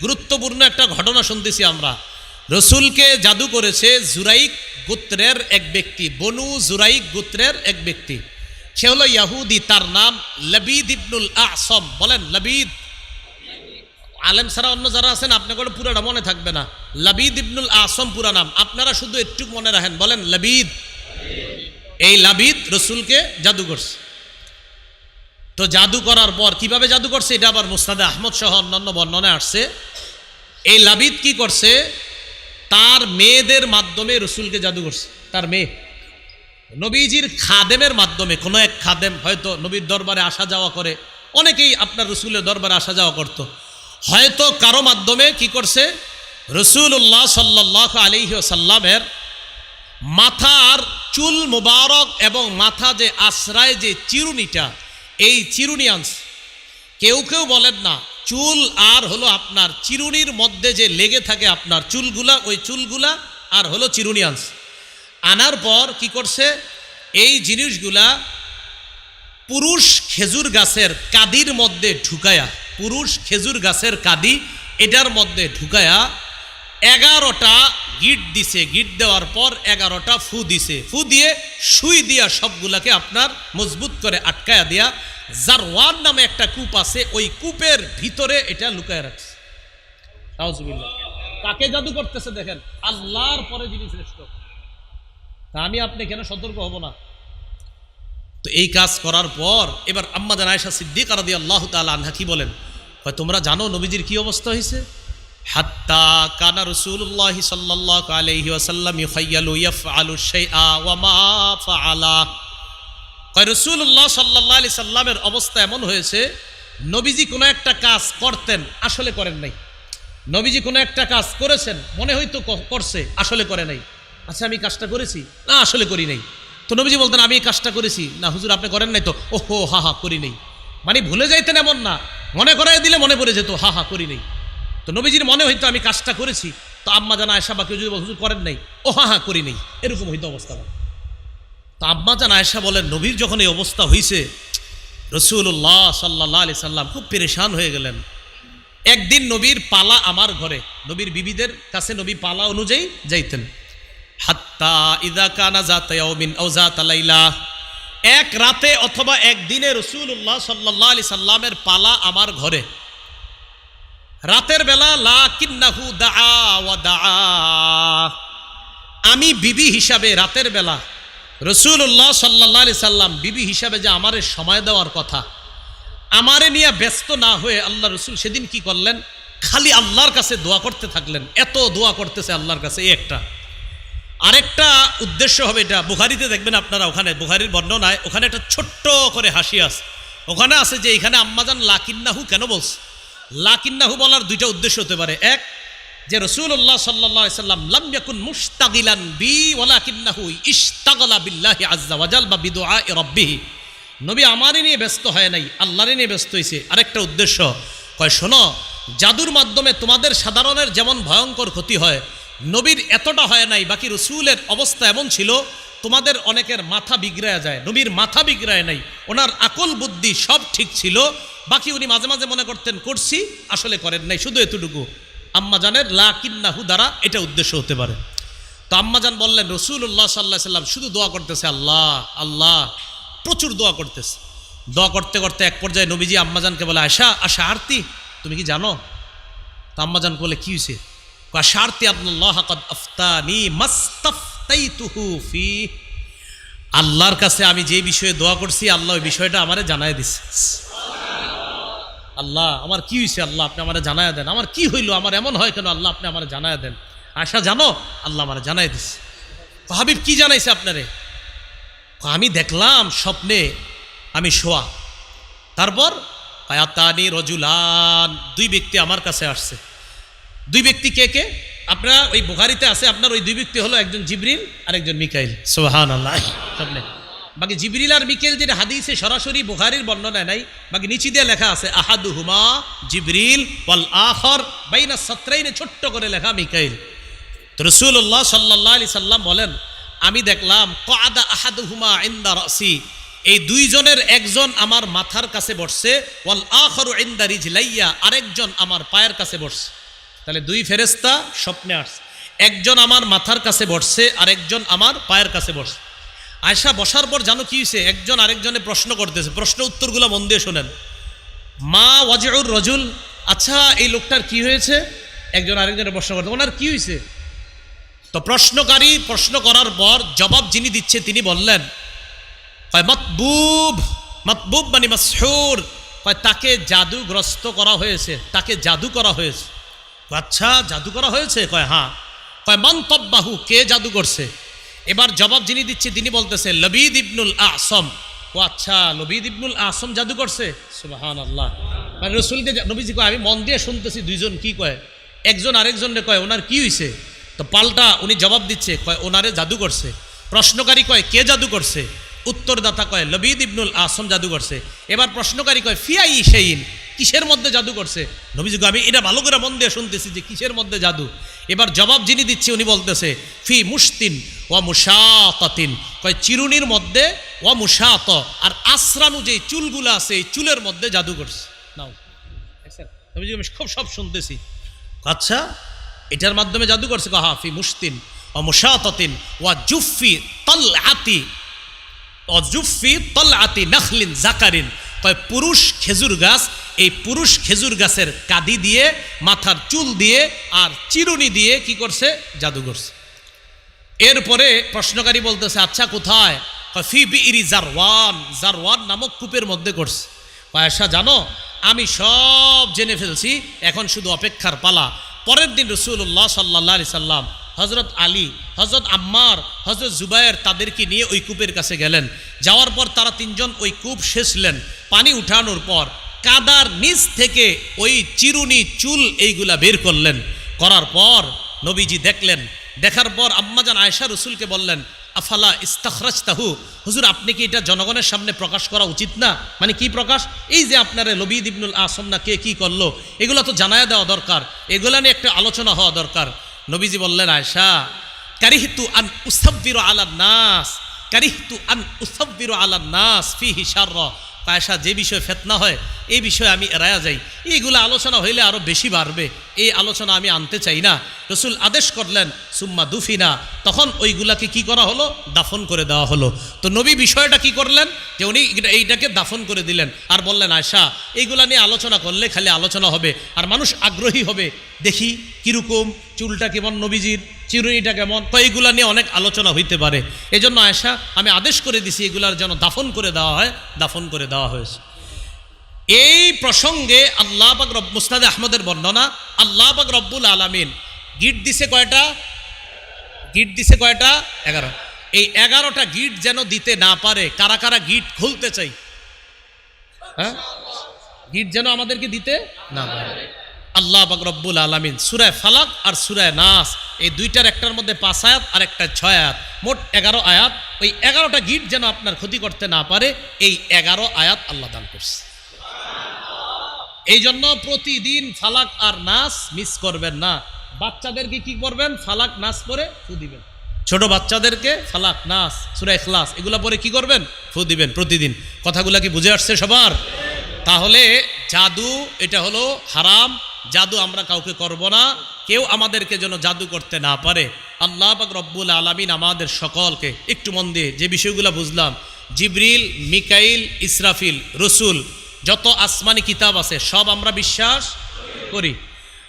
গুরুত্বপূর্ণ একটা ঘটনা শুনতেছি আমরা। রসুলকে জাদু করেছে জুরাইক গোত্রের এক ব্যক্তি, বনু জুরাইক গোত্রের এক ব্যক্তি। সে হলো ইয়াহুদি, তার নাম লবিদ ইবনুল আসম। বলেন, লবিদ। আলেম ছাড়া অন্য যারা আছেন, আপনাকে পুরোটা মনে থাকবে না। লবিদ ইবনুল আসম পুরা নাম। আপনারা শুধু একটু মনে রাখেন, বলেন, লবিদ। এই লাবিদ রসুলকে জাদু করছে। তো জাদু করার পর কীভাবে জাদু করছে? এটা আবার মুস্তাদে আহমদ সহ অন্যান্য বর্ণনায় আসছে। এই লাবিদ কি করছে? তার মেয়েদের মাধ্যমে রসুলকে জাদু করছে। তার মেয়ে। নবীজির খাদেমের মাধ্যমে, কোনো এক খাদেম হয়তো নবীর দরবারে আসা যাওয়া করে। অনেকেই আপনার রসুলের দরবারে আসা যাওয়া করত। হয়তো কারও মাধ্যমে কি করছে? রসুল্লাহ সাল্লাহ আলিহি সাল্লামের মাথার চুল মুবারক এবং মাথা যে আশ্রয় যে চিরুনিটা এই চিরুনি আনস কেউ কেউ বলেন না, চুল আর হলো আপনার চিরুনির মধ্যে যে লেগে থাকে আপনার চুলগুলা, ওই চুলগুলা আর হলো আনস আনার পর কি করছে? এই জিনিসগুলা পুরুষ খেজুর গাছের কাদির মধ্যে ঢুকায়া, পুরুষ খেজুর গাছের কাদি এটার মধ্যে ঢুকায়া এগারোটা গিট দিছে। গিট দেওয়ার পর এগারোটা ফু দিছে। ফু দিয়ে সুই দিয়া সবগুলাকে আপনার মজবুত করে আটকায়া দিয়া জারওয়ান নামে একটা কূপ আছে, ওই কূপের ভিতরে এটা লুকায় রাখছে। কাকে জাদু করতেছে দেখেন? আল্লাহর পরে যিনি শ্রেষ্ঠ। তা আমি আপনি কেন সতর্ক হব না? তো এই কাজ করার পর এবার আম্মা জান আয়সা সিদ্দিক আরদি আল্লাহ তালা কি বলেন? হয়, তোমরা জানো নবীজির কি অবস্থা হয়েছে হাত্তা কানা রসুল্লাহ সাল্লাহ আলহি ওয়াসাল্লাম ইউখাইয়ালু ইয়াফআলু শাইআ ওয়া কয় রসুল্লাহ সাল্লাহ আলি সাল্লামের অবস্থা এমন হয়েছে, নবীজি কোনো একটা কাজ করতেন, আসলে করেন নাই। নবীজি কোনো একটা কাজ করেছেন, মনে হয়তো করছে, আসলে করে নাই। আচ্ছা আমি কাজটা করেছি? না, আসলে করি নাই। তো নবীজি বলতেন, আমি এই কাজটা করেছি। না, হুজুর, আপনি করেন নাই তো? ওহো, হা হা, করি নাই। মানে ভুলে যাইতেন এমন না। মনে করাই দিলে মনে পড়ে যেত, হা হা, করি নাই। তো নবীজির মনে হইতো, আমি কাজটা করেছি। তো আম্মা জানা আয়সা বা কেউ যদি হুজুর, করেন নাই। ও হা হা করি নাই। এরকম হইতো অবস্থা তো আম্মা জান আয়সা বলেন, নবীর যখন এই অবস্থা হয়েছে রসুল্লাহ সাল্লাহ আলি সাল্লাম খুব পেরেশান হয়ে গেলেন। একদিন নবীর পালা আমার ঘরে, নবীর বিবিদের কাছে নবী পালা অনুযায়ী যাইতেন। হাত্তা ইদা কানা এক রাতে অথবা একদিনে রসুল্লাহ সাল্লাহ আলি সাল্লামের পালা আমার ঘরে। রাতের বেলা লা কিন্নাহু দা আমি বিবি হিসাবে রাতের বেলা রসুল্লাহ সাল্লাহ আলি সাল্লাম বিবি হিসাবে যে আমারে সময় দেওয়ার কথা, আমারে নিয়ে ব্যস্ত না হয়ে আল্লাহ রসুল সেদিন কি করলেন? খালি আল্লাহর কাছে দোয়া করতে থাকলেন। এত দোয়া করতেছে আল্লাহর কাছে, এই একটা। আরেকটা উদ্দেশ্য হবে এটা। বুখারিতে দেখবেন আপনারা ওখানে, বুখারির বর্ণনায় ওখানে একটা ছোট্ট করে হাসি আছে। ওখানে আছে যে এখানে আম্মাজান লাকিন্নাহু কেন বলছে? লাকিন্নাহু বলার দুইটা উদ্দেশ্য হতে পারে। এক যে রসুল্লাহ সাল্লাহ সাল্লাম লাম ইয়াকুন মুস্তাগিলান বি, ওয়ালাকিন্নাহু ইস্তাগলা বিল্লাহি আজ্জা ওয়াজাল বা বিদুআ রাব্বিহি। নবী আমারই নিয়ে ব্যস্ত হয় নাই, আল্লাহরই নিয়ে ব্যস্ত হয়েছে আরেকটা উদ্দেশ্য, কয়, শোনো, জাদুর মাধ্যমে তোমাদের সাধারণের যেমন ভয়ঙ্কর ক্ষতি হয়, নবীর এতটা হয় নাই, বাকি রসুলের অবস্থা এমন ছিল, তোমাদের অনেকের মাথা বিগড়ায় যায়। নবীর মাথা বিগড়ায় নাই, ওনার আকল বুদ্ধি সব ঠিক ছিল, বাকি উনি মাঝে মাঝে মনে করতেন, করছি, আসলে করেন নাই। শুধু এতটুকু। আম্মাজানের লা কিন্নাহু দ্বারা এটা উদ্দেশ্য হতে পারে। তো আম্মাজান বললেন রসুল্লাহ সাল্লাহ সাল্লাম শুধু দোয়া করতেছে আল্লাহ আল্লাহ, প্রচুর দোয়া করতেছে। দোয়া করতে করতে এক পর্যায়ে নবীজি আম্মাজানকে বলে, আশা আশা আরতি তুমি কি জানো? তো আম্মাজান বলে, কি হয়েছে আশা আরতি আব্দুল্লাহ কদ আফতানি মাস্তাফতাইতুহু ফি। আল্লাহর কাছে আমি যে বিষয়ে দোয়া করছি, আল্লাহ ওই বিষয়টা আমারে জানাই দিছে। আল্লাহ, আমার কি হয়েছে আল্লাহ, আপনি আমার জানায় দেন। আমার কি হইল, আমার এমন হয় কেন আল্লাহ, আপনি আমার জানায় দেন। আশা জানো, আল্লাহ আমার জানাই দিছে। তো হাবিব কি জানাইছে আপনারে? আমি দেখলাম স্বপ্নে আমি শোয়া। তারপর পায়াতানি রজুলান দুই ব্যক্তি আমার কাছে আসছে। দুই ব্যক্তি কে কে? আপনারা ওই বুখারিতে আছে, আপনার ওই দুই ব্যক্তি হলো একজন জিবরিল আর একজন মিকাইল। সোহান আল্লাহ স্বপ্নে। বাকি জিবরিল আর মিকেল যেটা হাদিসে সরাসরি বুখারির বর্ণনায় নাই। বাকি নিচি দিয়ে লেখা আছে আহাদু হুমা জিবরিল ওয়াল আখর বাইনা সত্রাইনে, ছোট্ট করে লেখা মিকাইল রসুল্লাহ সাল্লাহ আলি সাল্লাম বলেন, আমি দেখলাম, কাদা আহাদুহুমা ইন্দা রসি, এই দুইজনের একজন আমার মাথার কাছে বসছে, ওয়াল আখরু ইন্দা রিজলাইয়া, আরেকজন আমার পায়ের কাছে বসছে। তাহলে দুই ফেরেস্তা স্বপ্নে আসছে। একজন আমার মাথার কাছে বসছে আর একজন আমার পায়ের কাছে বসছে। আয়সা বসার পর জানো কি হয়েছে একজন আরেকজনে প্রশ্ন করতেছে। প্রশ্ন উত্তরগুলো মন দিয়ে শোনেন। মা ওয়াজিউর রজুল আচ্ছা এই লোকটার কি হয়েছে? একজন আরেকজনের প্রশ্ন করতে ওনার কি হয়েছে তো প্রশ্নকারী প্রশ্ন করার পর জবাব যিনি দিচ্ছে তিনি বললেন, কয়, মতবুব মতবুব মানে মাসহুর। কয়, তাকে জাদুগ্রস্ত করা হয়েছে, তাকে জাদু করা হয়েছে। আচ্ছা জাদু করা হয়েছে? কয় হ্যাঁ। কয় মন্তব্বাহু কে জাদু করছে? এবার জবাব যিনি দিচ্ছে, তিনি বলতেছে, লবিদ ইবনুল আসম। ও আচ্ছা লবিদ ইবনুল আসম জাদু করছে? সুবাহান আল্লাহ মানে রসুলকে নবীজি কয়, আমি মন দিয়ে শুনতেছি, দুইজন কি কয়? একজন আরেকজনকে কয়, ওনার কি হয়েছে তো পাল্টা উনি জবাব দিচ্ছে, কয়, ওনারে জাদু করছে। প্রশ্নকারী কয়, কে জাদু করছে? উত্তরদাতা কয়, লবিদ ইবনুল আসম জাদু করছে। এবার প্রশ্নকারী কয়, ফিয়াই সেইন কিসের মধ্যে জাদু করছে? নবীজি আমি এটা ভালো করে মন দিয়ে শুনতেছি যে কিসের মধ্যে জাদু? এবার জবাব যিনি দিচ্ছে উনি বলতেছে, ফি মুস্তিন ও মুশাতাতিন। কয়, চিরুনির মধ্যে ও মুশাত। আর আশ্রানু যে চুলগুলো আছে, এই চুলের মধ্যে জাদু করছে। নাও। আমি খুব সব শুনতেছি। আচ্ছা এটার মাধ্যমে জাদু করছে কহা ফি মুস্তিন ও মুশাতাতিন ওয়া জুফি তালআতি। অজুফি তলাতি নাখলিন জাকারিন। কয়, পুরুষ খেজুর গাছ এই পুরুষ খেজুর গাছের কাদি দিয়ে মাথার চুল দিয়ে আর চিরুনি দিয়ে কি করছে? জাদু করছে। এরপরে প্রশ্নকারী বলতেছে আচ্ছা কোথায়? কয়, ফি বিইরি জারওয়ান। জারওয়ান নামক কূপের মধ্যে করছে। পয়সা জানো আমি সব জেনে ফেলছি এখন শুধু অপেক্ষার পালা। পরের দিন রসুল্লাহ সাল্লাহ আলি সাল্লাম হজরত আলী হজরত আম্মার হজরত জুবায়ের তাদেরকে নিয়ে ওই কূপের কাছে গেলেন। যাওয়ার পর তারা তিনজন ওই কূপ শেষলেন পানি উঠানোর পর কাদার নিচ থেকে ওই চিরুনি চুল এইগুলা বের করলেন। করার পর নবীজি দেখলেন। দেখার পর আম্মাজান আয়সা রসুলকে বললেন, আফালা ইস্তাখরাজ তাহু হুজুর, আপনি কি এটা জনগণের সামনে প্রকাশ করা উচিত না? মানে কি প্রকাশ? এই যে আপনারা লবিদ ইবনুল আসম না কে কী করল? এগুলো তো জানায় দেওয়া দরকার। এগুলা নিয়ে একটা আলোচনা হওয়া দরকার। নবীজি বললেন আয়সা কারিহিতু আন উসাব্বির আলান নাস, কারিহতু আন উসাব্বির আলান নাস ফি হিসার কায়সা যে বিষয়ে ফেতনা হয়, এই বিষয়ে আমি এড়ায়া যাই। এইগুলো আলোচনা হইলে আরও বেশি বাড়বে। এই আলোচনা আমি আনতে চাই না। রসুল আদেশ করলেন, সুম্মা দুফিনা। তখন ওইগুলাকে কি করা হলো? দাফন করে দেওয়া হলো। তো নবী বিষয়টা কি করলেন? যে উনি এইটাকে দাফন করে দিলেন। আর বললেন আয়সা এইগুলা নিয়ে আলোচনা করলে খালি আলোচনা হবে আর মানুষ আগ্রহী হবে। দেখি কীরকম চুলটা কেমন নবীজির, চিরুনিটা কেমন? তো এইগুলা নিয়ে অনেক আলোচনা হইতে পারে। এজন্য আয়সা আমি আদেশ করে দিছি এগুলার যেন দাফন করে দেওয়া হয়, দাফন করে দেওয়া হয়েছে। এই প্রসঙ্গে আল্লাহ পাক রব, মুস্তাদে আহমদের বর্ণনা, আল্লাহ পাক রব্বুল আলামিন গিট দিছে কয়টা? গিট দিছে কয়টা? এগারো। এই এগারোটা গিট যেন দিতে না পারে, কারা কারা গিট খুলতে চাই? হ্যাঁ? গিট যেন আমাদেরকে দিতে না পারে। আল্লাহ পাক রব্বুল আলামিন সুরায় ফালাক আর সুরায় নাস, এই দুইটার একটার মধ্যে পাঁচ আয়াত আর একটা ছয় আয়াত। মোট এগারো আয়াত। ওই এগারোটা গিট যেন আপনার ক্ষতি করতে না পারে, এই এগারো আয়াত আল্লাহ দান করছে। এই জন্য প্রতিদিন ফালাক আর নাস মিস করবেন না। বাচ্চাদেরকে কি করবেন? ফালাক নাস পরে ফু দিবেন। ছোট বাচ্চাদেরকে ফালাক নাস, সুরা ইখলাস এগুলা পরে কি করবেন? ফু দিবেন প্রতিদিন। কথাগুলো কি বুঝে আসছে সবার? তাহলে জাদু, এটা হলো হারাম। জাদু আমরা কাউকে করব না। কেউ আমাদেরকে যেন জাদু করতে না পারে। আল্লাহ পাক রব্বুল আলামিন আমাদের সকলকে একটু মন দিয়ে যে বিষয়গুলো বুঝলাম, জিবরিল, মিকাইল, ইসরাফিল, রসুল যত আসমানি কিতাব আছে, সব আমরা বিশ্বাস করি।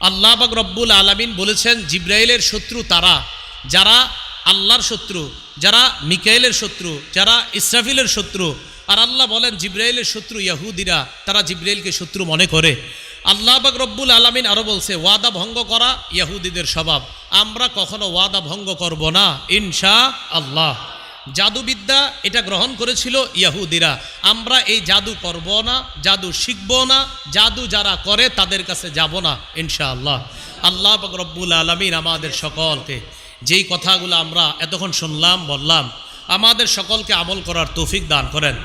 আল্লাহ পাক রব্বুল আলামিন বলেছেন, জিব্রাইলের শত্রু তারা। যারা আল্লাহর শত্রু, যারা মিকাইলের শত্রু, যারা ইসরাফিলের শত্রু। আর আল্লাহ বলেন, জিব্রাইলের শত্রু ইয়াহুদিরা, তারা জিব্রাইলকে শত্রু মনে করে। আল্লাহ পাক রব্বুল আলামিন আরও বলছে, ওয়াদা ভঙ্গ করা ইয়াহুদিদের স্বভাব। আমরা কখনো ওয়াদা ভঙ্গ করব না, ইনশা আল্লাহ। জাদুবিদ্যা এটা গ্রহণ করেছিল ইয়াহুদিরা। আমরা এই জাদু করব না, জাদু শিখব না, জাদু যারা করে তাদের কাছে যাব না, ইনশাআল্লাহ। আল্লাহ রব্বুল আলমিন আমাদের সকলকে যেই কথাগুলো আমরা এতক্ষণ শুনলাম, বললাম, আমাদের সকলকে আমল করার তৌফিক দান করেন।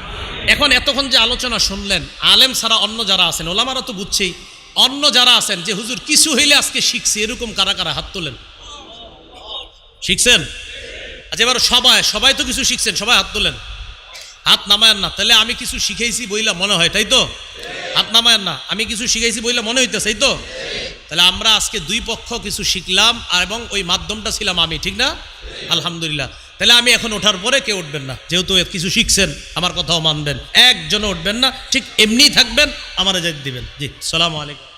এখন এতক্ষণ যে আলোচনা শুনলেন, আলেম ছাড়া অন্য যারা আছেন, ওলামারা তো বুঝছেই, অন্য যারা আছেন যে হুজুর কিছু হইলে আজকে শিখছি, এরকম কারা কারা হাত তোলেন? শিখছেন? আচ্ছা এবার সবাই সবাই তো কিছু শিখছেন, সবাই হাত তোলেন। হাত নামায়েন না, তাহলে আমি কিছু শিখাইছি বইলা মনে হয়, তাই তো? হাত নামায়েন না, আমি কিছু শিখাইছি বইলা মনে হইতেছে, তাই তো? তাহলে আমরা আজকে দুই পক্ষ কিছু শিখলাম, আর এবং ওই মাধ্যমটা ছিলাম আমি, ঠিক না? আলহামদুলিল্লাহ। তাহলে আমি এখন ওঠার পরে কেউ উঠবেন না, যেহেতু কিছু শিখছেন, আমার কথাও মানবেন। একজনও উঠবেন না, ঠিক এমনিই থাকবেন, আমার যেতে দিবেন। জি, সালাম আলাইকুম।